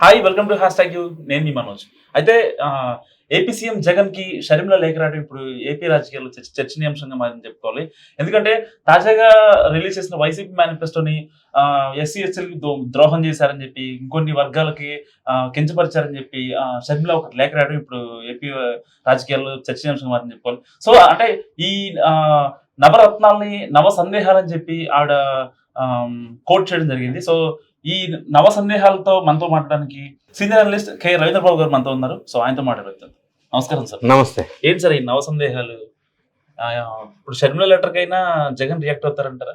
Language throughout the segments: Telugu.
Hi welcome to hashtag U నేను మీ మనోజ్. అయితే ఏపీ సీఎం జగన్కి షర్మిల లేఖ రావడం ఇప్పుడు ఏపీ రాజకీయాల్లో చర్చ- చర్చనీయాంశంగా మారింది చెప్పుకోవాలి. ఎందుకంటే తాజాగా రిలీజ్ చేసిన వైసీపీ మేనిఫెస్టోని ఎస్సీ ఎస్సీలకి ద్రోహం చేశారని చెప్పి ఇంకొన్ని వర్గాలకి కించపరిచారని చెప్పి షర్మిల ఒక లేఖ రాయడం ఇప్పుడు ఏపీ రాజకీయాల్లో చర్చనీయాంశంగా మారింది చెప్పుకోవాలి. సో అంటే ఈ నవరత్నాల్ని నవ సందేహాలని చెప్పి ఆవిడ కోట్ చేయడం జరిగింది. సో ఈ నవ సందేహాలతో మనతో మాట్లాడడానికి senior analyst K Ravindra Babu గారు మనతో ఉన్నారు. సో ఆయనతో మాట్లాడవచ్చు నమస్కారం సార్. నమస్తే. ఏంటి సార్ ఈ నవ సందేహాలు? ఇప్పుడు షర్మిల లెటర్ కైనా జగన్ రియాక్ట్ అవుతారంటారా?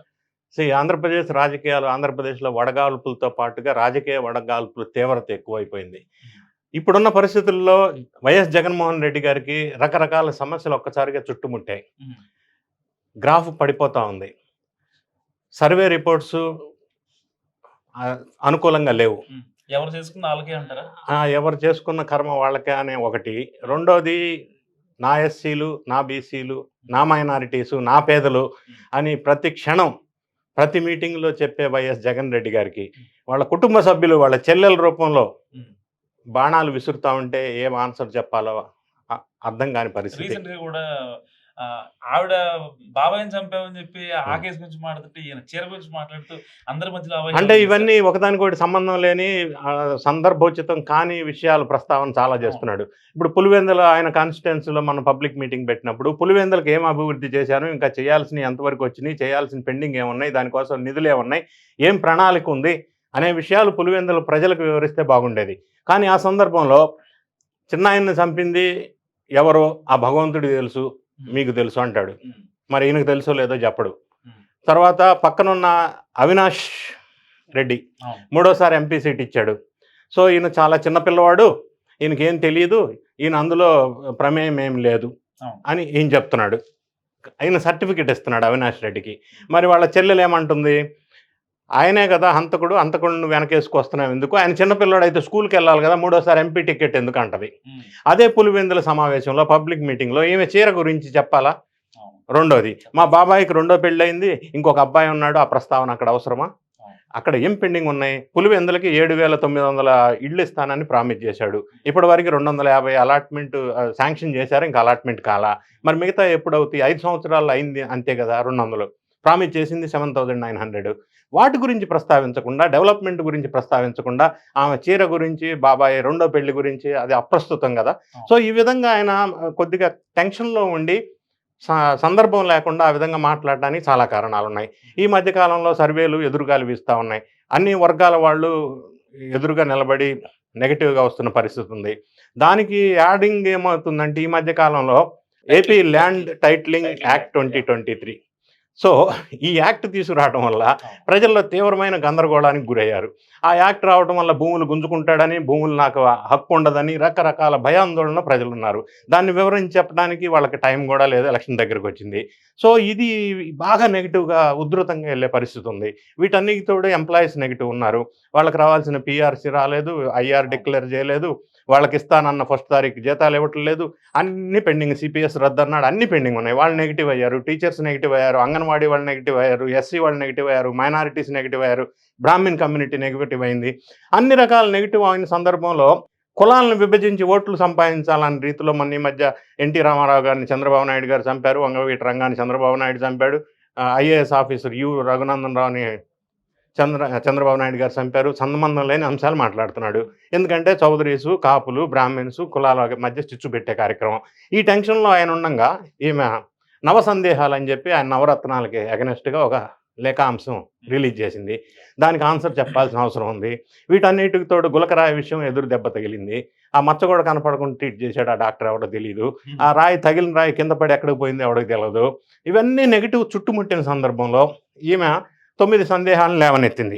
సి ఆంధ్రప్రదేశ్ రాజకీయాలు ఆంధ్రప్రదేశ్లో వడగాల్పులతో పాటుగా రాజకీయ వడగాల్పుల తీవ్రత ఎక్కువైపోయింది. ఇప్పుడున్న పరిస్థితుల్లో వైఎస్ జగన్మోహన్ రెడ్డి గారికి రకరకాల సమస్యలు ఒక్కసారిగా చుట్టుముట్టాయి. గ్రాఫ్ పడిపోతా ఉంది. సర్వే రిపోర్ట్స్ అనుకూలంగా లేవు. ఎవరు చేసుకున్న వాళ్ళకే అంటారా? ఎవరు చేసుకున్న కర్మ వాళ్ళకే అనే ఒకటి. రెండోది నా ఎస్సీలు నా బీసీలు నా మైనారిటీసు నా పేదలు అని ప్రతి క్షణం ప్రతి మీటింగ్లో చెప్పే వైఎస్ జగన్ రెడ్డి గారికి వాళ్ళ కుటుంబ సభ్యులు వాళ్ళ చెల్లెల రూపంలో. బాణాలు విసురుతా ఉంటే ఏం ఆన్సర్ చెప్పాలో అర్థం కాని పరిస్థితి. కూడా ఆవిడ బాబాయ్ని చంపామని చెప్పి ఆ కేసు గురించి మాట్లాడుతుంటే ఈయన చీర గురించి మాట్లాడుతూ అందరి మధ్యలో అంటే. ఇవన్నీ ఒకదానికొకటి సంబంధం లేని సందర్భోచితం కాని విషయాలు ప్రస్తావన చాలా చేస్తున్నాడు. ఇప్పుడు పులివెందుల ఆయన కాన్స్టిట్యున్సీలో మనం పబ్లిక్ మీటింగ్ పెట్టినప్పుడు పులివెందులకు ఏం అభివృద్ధి చేశాను ఇంకా చేయాల్సిన ఎంతవరకు వచ్చినాయి చేయాల్సిన పెండింగ్ ఏమున్నాయి దానికోసం నిధులు ఏమున్నాయి ఏం ప్రణాళిక ఉంది అనే విషయాలు పులివెందుల ప్రజలకు వివరిస్తే బాగుండేది. కానీ ఆ సందర్భంలో చిన్నాయన్ని చంపింది ఎవరో ఆ భగవంతుడికి తెలుసు మీకు తెలుసు అంటాడు. మరి ఈయనకు తెలుసో లేదో చెప్పడు. తర్వాత పక్కనున్న అవినాష్ రెడ్డి. మూడోసారి ఎంపీ సీట్ ఇచ్చాడు. సో ఈయన చాలా చిన్న పిల్లవాడు. ఈయనకేం తెలియదు ఈయన అందులో ప్రమేయం ఏం లేదు. అని ఈయన చెప్తున్నాడు. ఆయన సర్టిఫికెట్ ఇస్తున్నాడు అవినాష్ రెడ్డికి. మరి వాళ్ళ చెల్లెలు ఏమంటుంది? ఆయనే కదా హంతకుడు హంతకుడిని వెనకేసుకొస్తున్నావు ఎందుకు? ఆయన చిన్నపిల్లడు అయితే స్కూల్కి వెళ్ళాలి కదా మూడోసారి ఎంపీ టికెట్ ఎందుకు అంటది అదే పులివెందుల సమావేశంలో పబ్లిక్ మీటింగ్లో ఈమె చీర గురించి చెప్పాలా. రెండోది మా బాబాయికి రెండో పెళ్ళయింది ఇంకొక అబ్బాయి ఉన్నాడు ఆ ప్రస్తావన అక్కడ అవసరమా? అక్కడ ఏం పెండింగ్ ఉన్నాయి? పులివెందులకి ఏడు వేల తొమ్మిది వందల ఇళ్ళు ఇస్తానని ప్రామిస్ చేశాడు. ఇప్పటి వరకు రెండు వందల యాభై అలాట్మెంట్ శాంక్షన్ చేశారు ఇంకా అలాట్మెంట్ కాలా. మరి మిగతా ఎప్పుడు అవుతాయి ఐదు సంవత్సరాలు అయింది అంతే కదా రెండు వందలు ప్రామిస్ చేసింది సెవెన్ థౌజండ్ నైన్ హండ్రెడ్. వాటి గురించి ప్రస్తావించకుండా డెవలప్మెంట్ గురించి ప్రస్తావించకుండా ఆమె చీర గురించి బాబాయ్ రెండో పెళ్ళి గురించి అది అప్రస్తుతం కదా. సో ఈ విధంగా ఆయన కొద్దిగా టెన్షన్లో ఉండి సందర్భం లేకుండా ఆ విధంగా మాట్లాడడానికి చాలా కారణాలు ఉన్నాయి ఈ మధ్య కాలంలో సర్వేలు ఎదురుగాలు వీస్తూ ఉన్నాయి. అన్ని వర్గాల వాళ్ళు ఎదురుగా నిలబడి నెగటివ్గా వస్తున్న పరిస్థితి ఉంది. దానికి యాడింగ్ ఏమవుతుందంటే ఈ మధ్య కాలంలో AP land titling act twenty twenty three. So ఈ యాక్ట్ తీసుకురావడం వల్ల ప్రజల్లో తీవ్రమైన గందరగోళానికి గురయ్యారు. ఆ యాక్ట్ రావడం వల్ల భూములు గుంజుకుంటాడని భూములు నాకు హక్కు ఉండదని రకరకాల భయాందోళన ప్రజలు ఉన్నారు దాన్ని వివరించి చెప్పడానికి వాళ్ళకి టైం కూడా లేదు ఎలక్షన్ దగ్గరకు వచ్చింది. సో ఇది బాగా నెగిటివ్గా ఉధృతంగా వెళ్ళే పరిస్థితి ఉంది. వీటన్నిటితోడు ఎంప్లాయీస్ నెగిటివ్ ఉన్నారు. వాళ్ళకి రావాల్సిన పిఆర్సీ రాలేదు ఐఆర్ డిక్లేర్ చేయలేదు వాళ్ళకి ఇస్తానన్న ఫస్ట్ తారీఖు జీతాలు ఇవ్వటం లేదు అన్ని పెండింగ్ సిపిఎస్ రద్దు అన్నాడు అన్ని పెండింగ్ ఉన్నాయి. వాళ్ళు నెగిటివ్ అయ్యారు టీచర్స్ నెగిటివ్ అయ్యారు అంగన్వాడీ వాళ్ళు నెగిటివ్ అయ్యారు ఎస్సీ వాళ్ళు నెగిటివ్ అయ్యారు మైనారిటీస్ నెగిటివ్ అయ్యారు బ్రాహ్మిన్ కమ్యూనిటీ నెగిటివ్ అయింది. అన్ని రకాల నెగిటివ్ అయిన సందర్భంలో కులాలను విభజించి ఓట్లు సంపాదించాలనే రీతిలో మన ఈ మధ్య ఎన్టీ రామారావు గారిని చంద్రబాబు నాయుడు గారు చంపారు వంగవీటి రంగాన్ని చంద్రబాబు నాయుడు చంపాడు ఐఏఎస్ ఆఫీసర్ యు రఘునందన్ రావుని చంద్ర చంద్రబాబు నాయుడు గారు చంపారు సంబంధం లేని అంశాలు మాట్లాడుతున్నాడు. ఎందుకంటే చౌదరీసు కాపులు బ్రాహ్మిన్స్ కులాల మధ్య చిచ్చు పెట్టే కార్యక్రమం. ఈ టెన్షన్లో ఆయన ఉండగా ఈమె నవ సందేహాలు అని చెప్పి ఆయన నవరత్నాలకి అగనెస్ట్గా ఒక లేఖాంశం రిలీజ్ చేసింది. దానికి ఆన్సర్ చెప్పాల్సిన అవసరం ఉంది. వీటన్నిటికి తోడు గులకరాయి విషయం ఎదురు దెబ్బ తగిలింది. ఆ మచ్చ కూడా కనపడకుండా ట్రీట్ చేశాడు ఆ డాక్టర్ ఎవడో తెలియదు ఆ రాయి తగిలిన రాయి కింద పడి ఎక్కడికి పోయింది ఎవడికి తెలియదు ఇవన్నీ నెగిటివ్ చుట్టుముట్టిన సందర్భంలో ఈమె తొమ్మిది సందేహాలను లేవనెత్తింది.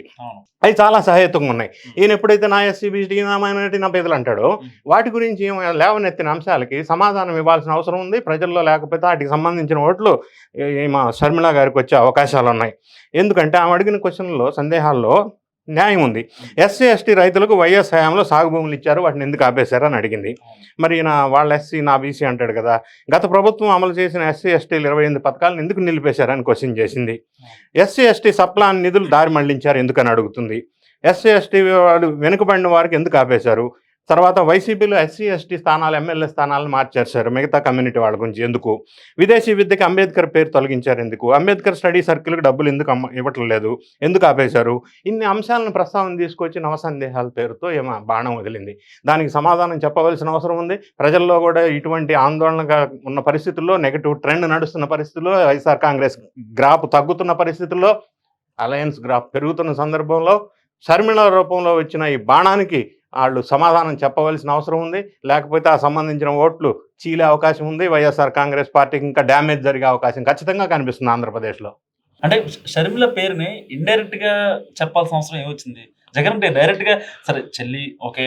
అవి చాలా సహేతుకంగా ఉన్నాయి. ఈయన ఎప్పుడైతే నా ఎస్సీ బీసీ నా మైనారిటీ నా పేదలు అంటాడో. వాటి గురించి లేవనెత్తిన అంశాలకి సమాధానం ఇవ్వాల్సిన అవసరం ఉంది. ప్రజల్లో లేకపోతే వాటికి సంబంధించిన ఓట్లు ఈమె షర్మిల గారికి వచ్చే అవకాశాలు ఉన్నాయి. ఎందుకంటే ఆమె అడిగిన క్వశ్చన్లో సందేహాల్లో న్యాయం ఉంది. ఎస్సీ ఎస్టీ రైతులకు వైఎస్ హయాంలో సాగు భూములు ఇచ్చారు వాటిని ఎందుకు ఆపేశారని అడిగింది. మరి ఈయన వాళ్ళ ఎస్సీ నా బీసీ అంటాడు కదా గత ప్రభుత్వం అమలు చేసిన ఎస్సీ ఎస్టీలు ఇరవై ఎనిమిది పథకాలను ఎందుకు నిలిపేశారని క్వశ్చన్ చేసింది. ఎస్సీ ఎస్టీ సప్లాన్ నిధులు దారి మళ్ళించారు ఎందుకని అడుగుతుంది. ఎస్సీ ఎస్టీ వాళ్ళు వెనుకబడిన వారికి ఎందుకు ఆపేశారు? తర్వాత వైసీపీలో ఎస్సీ ఎస్టీ స్థానాలు ఎమ్మెల్యే స్థానాలను మార్చేశారు. మిగతా కమ్యూనిటీ వాళ్ళ గురించి ఎందుకు? విదేశీ విద్యకి అంబేద్కర్ పేరు తొలగించారు ఎందుకు? అంబేద్కర్ స్టడీ సర్కిల్కి డబ్బులు ఎందుకు అమ్మ ఇవ్వట్లేదు? ఎందుకు ఆపేశారు? ఇన్ని అంశాలను ప్రస్తావన తీసుకొచ్చి నవసందేహాల పేరుతో ఏమో బాణం వదిలింది. దానికి సమాధానం చెప్పవలసిన అవసరం ఉంది. ప్రజల్లో కూడా ఇటువంటి ఆందోళనగా ఉన్న పరిస్థితుల్లో నెగటివ్ ట్రెండ్ నడుస్తున్న పరిస్థితుల్లో వైఎస్ఆర్ కాంగ్రెస్ గ్రాఫ్ తగ్గుతున్న పరిస్థితుల్లో అలయన్స్ గ్రాఫ్ పెరుగుతున్న సందర్భంలో షర్మిళ రూపంలో వచ్చిన ఈ బాణానికి వాళ్ళు సమాధానం చెప్పవలసిన అవసరం ఉంది. లేకపోతే ఆ సంబంధించిన ఓట్లు చీలే అవకాశం ఉంది. వైఎస్ఆర్ కాంగ్రెస్ పార్టీకి ఇంకా డ్యామేజ్ జరిగే అవకాశం ఖచ్చితంగా కనిపిస్తుంది ఆంధ్రప్రదేశ్లో. అంటే షర్మిల పేరుని ఇండైరెక్ట్గా చెప్పాల్సిన అవసరం ఏమొచ్చింది? జగన్ అంటే డైరెక్ట్గా సరే చెల్లి ఓకే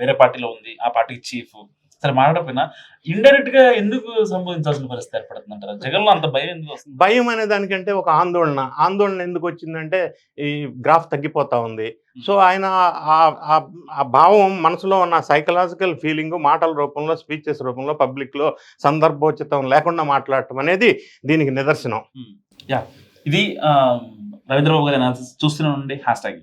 వేరే పార్టీలో ఉంది. ఆ పార్టీకి చీఫ్ సరే మాట్లాడకపోయినా ఇండైరెక్ట్గా ఎందుకు సంభవించాల్సిన పరిస్థితి ఏర్పడుతుంది అంటారు జగన్లో అంత భయం ఎందుకు వస్తుంది? భయం అనే దానికంటే ఒక ఆందోళన. ఆందోళన ఎందుకు వచ్చిందంటే ఈ గ్రాఫ్ తగ్గిపోతా ఉంది. సో ఆయన ఆ- భావం మనసులో ఉన్న సైకలాజికల్ ఫీలింగ్ మాటల రూపంలో స్పీచెస్ రూపంలో పబ్లిక్లో సందర్భోచితం లేకుండా మాట్లాడటం అనేది దీనికి నిదర్శనం. ఇది ఆ, రవీంద్రబాబు గారి అనాలిసిస్ చూస్తూనే ఉండి హ్యాష్ ట్యాగ్